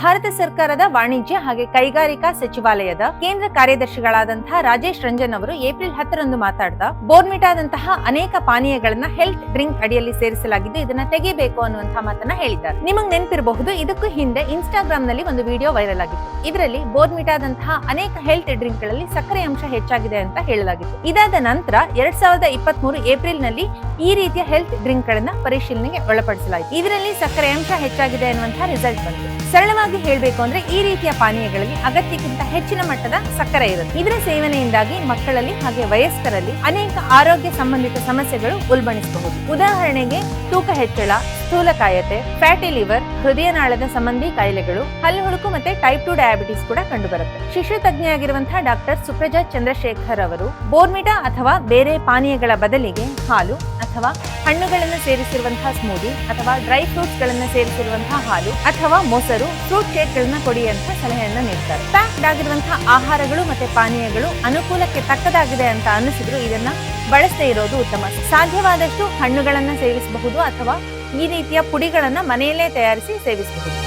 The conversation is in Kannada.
ಭಾರತ ಸರ್ಕಾರದ ವಾಣಿಜ್ಯ ಹಾಗೆ ಕೈಗಾರಿಕಾ ಸಚಿವಾಲಯದ ಕೇಂದ್ರ ಕಾರ್ಯದರ್ಶಿಗಳಾದಂತಹ ರಾಜೇಶ್ ರಂಜನ್ ಅವರು ಏಪ್ರಿಲ್ ಹತ್ತರಂದು ಮಾತಾಡ್ತಾ, ಬೋರ್ಮಿಟಾದಂತಹ ಅನೇಕ ಪಾನೀಯಗಳನ್ನ ಹೆಲ್ತ್ ಡ್ರಿಂಕ್ ಅಡಿಯಲ್ಲಿ ಸೇರಿಸಲಾಗಿದ್ದು ಇದನ್ನ ತೆಗಿಬೇಕು ಅನ್ನುವಂತಹ ಮಾತನ್ನ ಹೇಳಿದ್ದಾರೆ. ನಿಮಗೆ ನೆನಪಿರಬಹುದು, ಇದಕ್ಕೂ ಹಿಂದೆ ಇನ್ಸ್ಟಾಗ್ರಾಮ್ನಲ್ಲಿ ಒಂದು ವಿಡಿಯೋ ವೈರಲ್ ಆಗಿತ್ತು. ಇದರಲ್ಲಿ ಬೋರ್ಮಿಟಾದಂತಹ ಅನೇಕ ಹೆಲ್ತ್ ಡ್ರಿಂಕ್ಗಳಲ್ಲಿ ಸಕ್ಕರೆ ಅಂಶ ಹೆಚ್ಚಾಗಿದೆ ಅಂತ ಹೇಳಲಾಗಿತ್ತು. ಇದಾದ ನಂತರ ಎರಡ್ ಸಾವಿರದ ಇಪ್ಪತ್ತ್ ಮೂರು ಏಪ್ರಿಲ್ನಲ್ಲಿ ಈ ರೀತಿಯ ಹೆಲ್ತ್ ಡ್ರಿಂಕ್ ಗಳನ್ನ ಪರಿಶೀಲನೆಗೆ ಒಳಪಡಿಸಲಾಯಿತು. ಇದರಲ್ಲಿ ಸಕ್ಕರೆ ಅಂಶ ಹೆಚ್ಚಾಗಿದೆ ಅನ್ನುವಂತಹ ರಿಸಲ್ಟ್ ಬಂತು. ಸರಳವಾಗಿ ಹೇಳಬೇಕು ಅಂದ್ರೆ ಈ ರೀತಿಯ ಪಾನೀಯಗಳಲ್ಲಿ ಅಗತ್ಯಕ್ಕಿಂತ ಹೆಚ್ಚಿನ ಮಟ್ಟದ ಸಕ್ಕರೆ ಇರುತ್ತೆ. ಇದರ ಸೇವನೆಯಿಂದಾಗಿ ಮಕ್ಕಳಲ್ಲಿ ಹಾಗೆ ವಯಸ್ಕರಲ್ಲಿ ಅನೇಕ ಆರೋಗ್ಯ ಸಂಬಂಧಿತ ಸಮಸ್ಯೆಗಳು ಉಲ್ಬಣಿಸಬಹುದು. ಉದಾಹರಣೆಗೆ ತೂಕ ಹೆಚ್ಚಳ ಸ್ಥೂಲಕಾಯತೆ ಫ್ಯಾಟಿ ಲಿವರ್ ಹೃದಯನಾಳದ ಸಂಬಂಧಿ ಕಾಯಿಲೆಗಳು, ಹಲ್ಲು ಹುಡುಕು ಮತ್ತೆ ಟೈಪ್ ಟು ಡಯಾಬಿಟಿಸ್ ಕೂಡ ಕಂಡುಬರುತ್ತೆ. ಶಿಶು ತಜ್ಞೆಯಾಗಿರುವಂತಹ ಡಾಕ್ಟರ್ ಸುಪ್ರಜಾ ಚಂದ್ರಶೇಖರ್ ಅವರು ಬೋರ್ಮಿಟಾ ಅಥವಾ ಬೇರೆ ಪಾನೀಯಗಳ ಬದಲಿಗೆ ಹಾಲು ಅಥವಾ ಹಣ್ಣುಗಳನ್ನು ಸೇರಿಸಿರುವಂತಹ ಸ್ಮೂದಿ ಅಥವಾ ಡ್ರೈ ಫ್ರೂಟ್ಸ್ ಗಳನ್ನ ಸೇರಿಸಿರುವಂತಹ ಹಾಲು ಅಥವಾ ಮೊಸರು ಫ್ರೂಟ್ ಶೇಕ್ ಗಳನ್ನ ಕೊಡಿ ಅಂತ ಸಲಹೆಯನ್ನ ನೀಡ್ತಾರೆ. ಪ್ಯಾಕ್ಡ್ ಆಗಿರುವಂತಹ ಆಹಾರಗಳು ಮತ್ತೆ ಪಾನೀಯಗಳು ಅನುಕೂಲಕ್ಕೆ ತಕ್ಕದಾಗಿದೆ ಅಂತ ಅನ್ನಿಸಿದ್ರು, ಇದನ್ನ ಬಳಸದೇ ಇರೋದು ಉತ್ತಮ. ಸಾಧ್ಯವಾದಷ್ಟು ಹಣ್ಣುಗಳನ್ನ ಸೇವಿಸಬಹುದು ಅಥವಾ ಈ ರೀತಿಯ ಪುಡಿಗಳನ್ನು ಮನೆಯಲ್ಲೇ ತಯಾರಿಸಿ ಸೇವಿಸಬಹುದು.